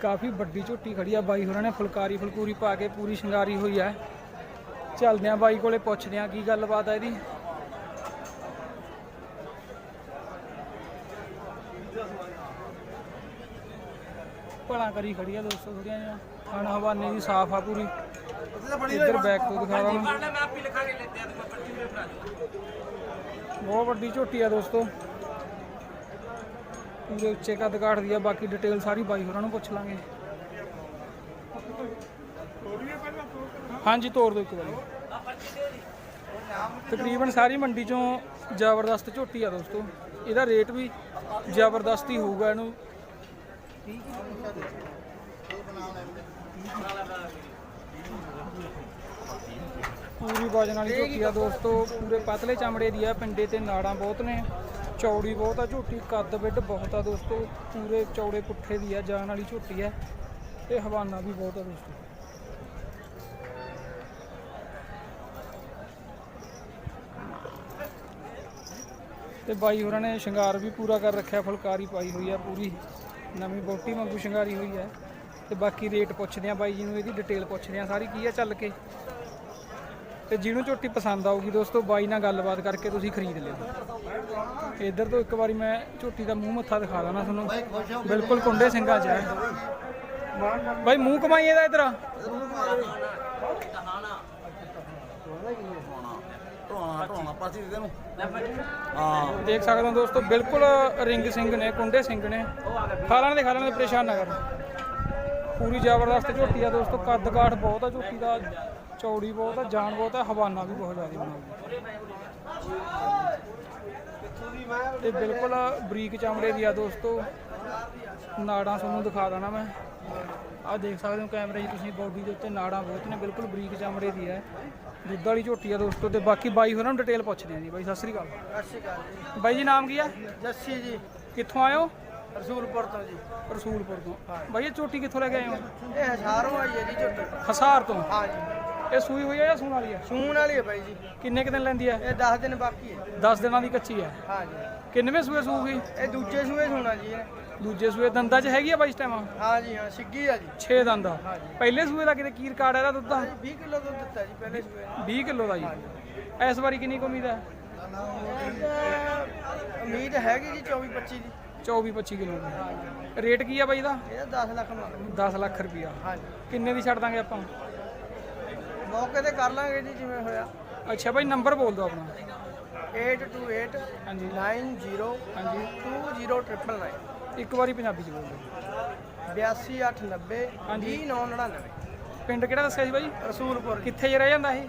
ਕਾਫੀ ਵੱਡੀ ਝੋਟੀ ਖੜੀ ਆ ਬਾਈ ਹੋਰਾਂ ਨੇ ਫੁਲਕਾਰੀ ਫੁਲਕੂਰੀ ਪਾ ਕੇ ਪੂਰੀ ਸ਼ਿੰਗਾਰੀ ਹੋਈ ਆ। ਚੱਲਦੇ ਆ ਬਾਈ ਕੋਲੇ ਪੁੱਛਦੇ ਆ ਕੀ ਗੱਲਬਾਤ ਆ ਇਹਦੀ। ਭਲਾ ਕਰੀ ਖੜੀ ਆ ਦੋਸਤੋ ਥੋੜੀਆਂ ਜਿਹਾ ਖਾਣਾ ਹਵਾਨੇ ਦੀ ਸਾਫ਼ ਆ ਪੂਰੀ। ਇੱਧਰ ਬੈਕ ਤੋਂ ਦਿਖਾ ਦਾਂ ਬਹੁਤ ਵੱਡੀ ਝੋਟੀ ਆ ਦੋਸਤੋ। ਪੂਰੇ ਉੱਚੇ ਕੱਦ ਕਾਠਦੀ ਆ, ਬਾਕੀ ਡਿਟੇਲ ਸਾਰੀ ਬਾਈ ਹੋਰਾਂ ਨੂੰ ਪੁੱਛ ਲਾਂਗੇ। ਹਾਂਜੀ ਤੋੜ ਦਿਓ ਇੱਕ ਵਾਰੀ। ਤਕਰੀਬਨ ਸਾਰੀ ਮੰਡੀ ਚੋਂ ਜ਼ਬਰਦਸਤ ਝੋਟੀ ਆ ਦੋਸਤੋ। ਇਹਦਾ ਰੇਟ ਵੀ ਜ਼ਬਰਦਸਤ ਹੀ ਹੋਊਗਾ ਇਹਨੂੰ। ਪੂਰੀ ਵਜਨ ਵਾਲੀ ਝੋਟੀ ਆ ਦੋਸਤੋ। ਪੂਰੇ ਪਤਲੇ ਚਮੜੇ ਦੀ ਆ, ਪਿੰਡੇ ਤੇ ਨਾੜਾਂ ਬਹੁਤ ਨੇ। ਚੌੜੀ ਬਹੁਤ ਆ, ਝੋਟੀ ਕੱਦ ਵਿੱਡ ਬਹੁਤ ਆ ਦੋਸਤੋ, ਪੂਰੇ ਚੌੜੇ ਪੁੱਠੇ ਦੀ ਆ, ਜਾਣ ਵਾਲੀ ਝੋਟੀ ਹੈ ਤੇ ਹਵਾਨਾ ਵੀ ਬਹੁਤ ਆ ਦੋਸਤੋ। ਤੇ ਬਾਈ ਹੋਰਾਂ ਨੇ ਸ਼ਿੰਗਾਰ ਵੀ ਪੂਰਾ ਕਰ ਰੱਖਿਆ, ਫੁਲਕਾਰੀ ਪਾਈ ਹੋਈ ਆ ਪੂਰੀ, ਨਵੀਂ ਬੋਟੀ ਵਾਂਗੂ ਸ਼ਿੰਗਾਰੀ ਹੋਈ ਆ ਤੇ ਬਾਕੀ ਰੇਟ ਪੁੱਛਦੇ ਆ ਬਾਈ ਜੀ ਨੂੰ, ਇਹਦੀ ਡਿਟੇਲ ਪੁੱਛਦੇ ਆ, ਸਾਰੀ ਕੀ ਆ ਚੱਲ ਕੇ? ਤੇ ਜਿਹਨੂੰ ਝੋਟੀ ਪਸੰਦ ਆਊਗੀ ਦੋਸਤੋ ਬਾਈ ਨਾਲ ਗੱਲਬਾਤ ਕਰਕੇ ਤੁਸੀਂ ਖਰੀਦ ਲਿਓ। ਇੱਧਰ ਤੋਂ ਇੱਕ ਵਾਰੀ ਮੈਂ ਝੋਟੀ ਦਾ ਮੂੰਹ ਮੱਥਾ ਦਿਖਾ ਦਾਂ ਤੁਹਾਨੂੰ। ਬਿਲਕੁਲ ਕੁੰਡੇ ਸਿੰਘਾਂ 'ਚ ਹੈ। ਬਾਈ ਮੂੰਹ ਕਮਾਈ ਇਹਦਾ ਇੱਧਰ। ਦੇਖ ਸਕਦੇ ਹੋ ਦੋਸਤੋ, ਬਿਲਕੁਲ ਰਿੰਗ ਸਿੰਘ ਨੇ, ਕੁੰਡੇ ਸਿੰਘ ਨੇ। ਖਾਲਾਂ ਦੇ ਖਾਲਾਂ ਦੇ, ਪਰੇਸ਼ਾਨ ਨਾ ਕਰ। ਪੂਰੀ ਜ਼ਬਰਦਸਤ ਝੋਟੀ ਆ ਦੋਸਤੋ ਕੱਦ ਕਾਠ ਬਹੁਤ ਆ ਝੋਟੀ ਦਾ। ਚੌੜੀ ਬਹੁਤ ਆ ਜਾਨ ਬਹੁਤ ਆ ਹਵਾਨਾ ਵੀ ਬਹੁਤ ਜ਼ਿਆਦਾ ਬਣਾਉਂਦੀ ਤੇ ਬਿਲਕੁਲ ਬਰੀਕ ਚਮੜੇ ਦੀ ਆ ਦੋਸਤੋ। ਨਾੜਾਂ ਤੁਹਾਨੂੰ ਦਿਖਾ ਦਾਂ ਮੈਂ। ਆਹ ਦੇਖ ਸਕਦੇ ਹੋ ਕੈਮਰੇ 'ਚ ਤੁਸੀਂ ਬਾਡੀ ਦੇ ਉੱਤੇ ਨਾੜਾਂ ਬਹੁਤ ਨੇ ਬਿਲਕੁਲ ਬਰੀਕ ਚਮੜੇ ਦੀ ਹੈ ਦੁੱਧ ਵਾਲੀ ਝੋਟੀ ਆ ਦੋਸਤੋ ਤੇ ਬਾਕੀ ਬਾਈ ਹੋਰਾਂ ਨੂੰ ਡਿਟੇਲ ਪੁੱਛਦੇ ਆ ਜੀ। ਬਾਈ ਸਤਿ ਸ੍ਰੀ ਅਕਾਲ। ਸਤਿ ਸ਼੍ਰੀ ਅਕਾਲ ਬਾਈ ਜੀ ਨਾਮ ਕੀ ਆ? ਜੱਸੀ ਜੀ। ਕਿੱਥੋਂ ਹੋ? ਰਸੂਲਪੁਰ ਤੋਂ ਜੀ। ਰਸੂਲਪੁਰ ਤੋਂ। ਬਾਈ ਇਹ ਝੋਟੀ ਕਿੱਥੋਂ ਲੈ ਕੇ ਆਏ ਹੋ? ਇਹ ਹਜ਼ਾਰੋਂ ਆਈ ਹੈ ਜੀ ਝੋਟੀ। ਹਸਾਰ ਤੋਂ? ਹਾਂ ਜੀ। ਇਹ ਸੂਈ ਹੋਈ ਹੈ ਜਾਂ ਸੂਣ ਵਾਲੀ ਹੈ ਸੂਣ ਵਾਲੀ ਹੈ ਬਾਈ ਜੀ। ਕਿੰਨੇ ਕੁ ਦਿਨ ਲੈਂਦੀ ਹੈ ਇਹ 10 ਦਿਨ ਬਾਕੀ ਹੈ 10 ਦਿਨਾਂ ਦੀ ਕੱਚੀ ਹੈ ਹਾਂ ਜੀ ਕਿੰਨਵੇਂ ਸੂਏ ਸੂਗੀ ਇਹ ਦੂਜੇ ਸੂਏ ਸੂਣਾ ਜੀ ਇਹ। ਦੂਜੇ ਸੂਏ ਦੰਦਾਂ 'ਚ ਹੈਗੀ ਆ ਬਾਈ ਇਸ ਟਾਈਮ ਹਾਂ ਜੀ ਹਾਂ ਸਿੱਗੀ ਆ ਜੀ। 6 ਦੰਦ ਆ। ਪਹਿਲੇ ਸੂਏ ਦਾ ਕਿਤੇ ਕੀ ਰਿਕਾਰਡ ਹੈ ਇਹਦਾ ਦੁੱਧ ਦਾ? 20 ਕਿਲੋ ਦੁੱਧ ਦਿੱਤਾ ਜੀ ਪਹਿਲੇ ਸੂਏ 20 ਕਿਲੋ ਦਾ ਜੀ। ਇਸ ਵਾਰੀ ਕਿੰਨੀ ਕੁ ਉਮੀਦ ਹੈ ਉਮੀਦ ਹੈਗੀ ਜੀ 24 25 ਦੀ। 24 25 ਕਿਲੋ ਦੀ। ਰੇਟ ਕੀ ਆ ਬਾਈ ਦਾ ਇਹਦਾ 10 ਲੱਖ ਮੰਗ 10 ਲੱਖ ਰੁਪਿਆ ਹਾਂ ਜੀ। ਕਿੰਨੇ ਦੀ ਛੱਡ ਦਾਂਗੇ ਆਪਾਂ? ਮੌਕੇ ਤੇ ਕਰ ਲਾਂਗੇ ਜੀ ਜਿਵੇਂ ਹੋਇਆ। ਅੱਛਾ ਬਾਈ ਨੰਬਰ ਬੋਲ ਦਿਓ ਆਪਣਾ। 828 ਹਾਂਜੀ। 90 ਹਾਂਜੀ। 20999 ਇੱਕ ਵਾਰੀ ਪੰਜਾਬੀ ਚ ਬੋਲ ਦਿਓ। 8289 ਹਾਂਜੀ। 2999 ਪਿੰਡ ਕਿਹੜਾ ਦੱਸਿਆ ਸੀ ਬਾਈ? ਰਸੂਲਪੁਰ। ਕਿੱਥੇ ਜੇ ਰਹਿ ਜਾਂਦਾ ਇਹ?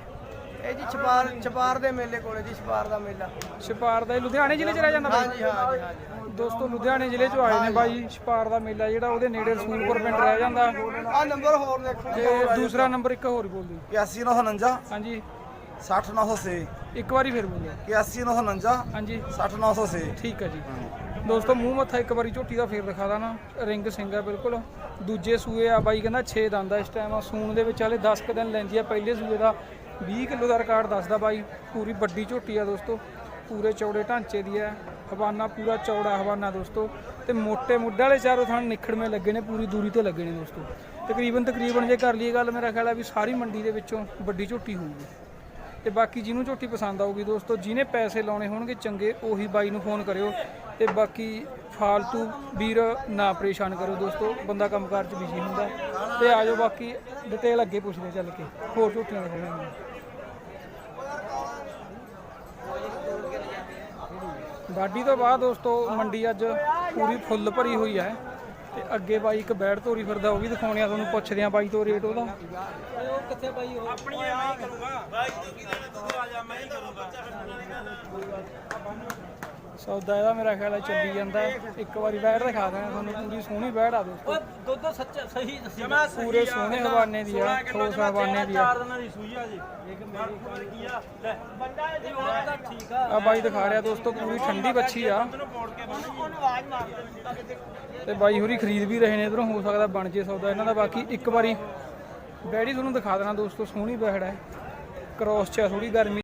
ਇਹ ਜੀ ਛਪਾਰ ਛਪਾਰ ਦੇ ਮੇਲੇ ਕੋਲੇ ਜੀ ਛਪਾਰ ਦਾ ਮੇਲਾ। ਛਪਾਰ ਦਾ ਇਹ ਲੁਧਿਆਣੇ ਜ਼ਿਲ੍ਹੇ ਚ ਰਹਿ ਜਾਂਦਾ ਬਾਈ? ਹਾਂ ਜੀ ਹਾਂ ਜੀ ਹਾਂ ਜੀ ਦੋਸਤੋ ਲੁਧਿਆਣੇ ਜ਼ਿਲ੍ਹੇ ਚੋਂ ਆਏ ਨੇ ਬਾਈ ਛਪਾਰ ਦਾ ਮੇਲਾ ਜਿਹੜਾ ਉਹਦੇ ਨੇੜੇ ਰਸੂਲਪੁਰ ਪਿੰਡ ਰਹਿ ਜਾਂਦਾ। ਆ ਨੰਬਰ ਹੋਰ ਦੇਖੋ। ਤੇ ਦੂਸਰਾ ਨੰਬਰ ਇੱਕ ਹੋਰ ਬੋਲ ਦਿਓ। 81949 ਹਾਂਜੀ। 60906 ਇੱਕ ਵਾਰੀ ਫਿਰ ਬੋਲਿਓ 81949 ਹਾਂਜੀ। 60906 ਠੀਕ ਹੈ ਜੀ। ਦੋਸਤੋ ਮੂੰਹ ਮੱਥਾ ਇੱਕ ਵਾਰੀ ਝੋਟੀ ਦਾ ਫੇਰ ਦਿਖਾ ਦਾਂ ਰਿੰਗ ਸਿੰਘ ਆ ਬਿਲਕੁਲ। ਦੂਜੇ ਸੂਏ ਆ ਬਾਈ ਕਹਿੰਦਾ 6 ਦੰਦ ਆ ਇਸ ਟਾਈਮ ਸੂਣ ਦੇ ਵਿੱਚ ਹਲੇ 10 ਕੁ ਦਿਨ ਲੈਂਦੀ ਆ। ਪਹਿਲੇ ਸੂਏ ਦਾ 20 ਕਿਲੋ ਦਾ ਰਿਕਾਰਡ ਦੱਸਦਾ ਬਾਈ, ਪੂਰੀ ਵੱਡੀ ਝੋਟੀ ਆ ਦੋਸਤੋ, ਪੂਰੇ ਚੌੜੇ ਢਾਂਚੇ ਦੀ ਹੈ, ਹਵਾਨਾ ਪੂਰਾ ਚੌੜਾ ਹਵਾਨਾ ਦੋਸਤੋ, ਤੇ ਮੋٹے ਮੁੱਢੇ ਵਾਲੇ ਚਾਰੋਂ ਥਾਂ ਨਿਖੜਵੇਂ ਲੱਗੇ ਨੇ, ਪੂਰੀ ਦੂਰੀ ਤੇ ਲੱਗੇ ਨੇ ਦੋਸਤੋ। ਤਕਰੀਬਨ ਤਕਰੀਬਨ ਜੇ ਕਰ ਲਈਏ ਗੱਲ, ਮੇਰਾ ਖਿਆਲ ਆ ਵੀ ਸਾਰੀ ਮੰਡੀ ਦੇ ਵਿੱਚੋਂ ਵੱਡੀ ਝੋਟੀ ਹੋਊਗੀ। ਤੇ ਬਾਕੀ ਜਿਹਨੂੰ ਝੋਟੀ ਪਸੰਦ ਆਊਗੀ ਦੋਸਤੋ, ਜਿਹਨੇ ਪੈਸੇ ਲਾਉਣੇ ਹੋਣਗੇ, ਚੰਗੇ ਉਹੀ ਬਾਈ ਨੂੰ ਫੋਨ ਕਰਿਓ। ਤੇ ਬਾਕੀ ਫਾਲਤੂ ਵੀਰ ਨਾ ਪਰੇਸ਼ਾਨ ਕਰੋ ਦੋਸਤੋ ਬੰਦਾ ਕੰਮਕਾਰ 'ਚ ਬਿਜ਼ੀ ਹੁੰਦਾ ਤੇ ਆਜੋ ਬਾਕੀ ਡਿਟੇਲ ਅੱਗੇ ਪੁੱਛਦੇ ਚੱਲ ਕੇ ਹੋਰ ਝੋਟੀਆਂ ਦਿਖਾਵਾਂਗੇ ਵਾਢੀ ਤੋਂ ਬਾਅਦ ਦੋਸਤੋ ਮੰਡੀ ਅੱਜ ਪੂਰੀ ਫੁੱਲ ਭਰੀ ਹੋਈ ਹੈ। ਤੇ ਅੱਗੇ ਬਾਈ ਇੱਕ ਬੈੜ ਤੋਰੀ ਫਿਰਦਾ ਉਹ ਵੀ ਦਿਖਾਉਣੇ ਆ ਤੁਹਾਨੂੰ ਪੁੱਛਦੇ ਆ ਬਾਈ ਤੋਂ ਰੇਟ ਉਹਦਾ। ਸੌਦਾ ਇਹਦਾ ਮੇਰਾ ਖਿਆਲ ਹੈ ਚੱਲੀ ਜਾਂਦਾ। ਇੱਕ ਵਾਰੀ ਬੈੜ ਦਿਖਾ ਦੇਣਾ ਤੁਹਾਨੂੰ ਪੂਰੀ ਸੋਹਣੀ ਬੈੜ ਆ ਦੋਸਤੋ। ਦੁੱਧ ਸੱਚਾ ਸਹੀ ਜਮਾ ਪੂਰੇ ਸੋਹਣੇ ਹਵਾਨੇ ਦੀ ਆ ਠੋਸ ਹਵਾਨੇ ਦੀ ਆ। ਚਾਰ ਦਿਨਾਂ ਦੀ ਸੂਈ ਆ ਜੀ। ਇੱਕ ਮੇਰੀ ਕੋਲ ਕੀ ਆ? ਲੈ ਬੰਦਾ ਇਹ ਉਹ ਤਾਂ ਠੀਕ ਆ। ਆ ਬਾਈ ਦਿਖਾ ਰਿਹਾ ਦੋਸਤੋ ਪੂਰੀ ਠੰਡੀ ਬੱਚੀ ਆ। ਤੇ ਬਾਈ ਹੋਰੀ ਖਰੀਦ ਵੀ ਰਹੇ ਨੇ ਇਧਰੋਂ ਹੋ ਸਕਦਾ ਬਣ ਜੇ ਸੌਦਾ ਇਹਨਾਂ ਦਾ। ਬਾਕੀ ਇੱਕ ਵਾਰੀ ਬੈੜੀ ਤੁਹਾਨੂੰ ਦਿਖਾ ਦੇਣਾ ਦੋਸਤੋ ਸੋਹਣੀ ਬੈੜ ਹੈ ਕ੍ਰੋਸ ਚ ਥੋੜੀ ਗਰਮੀ।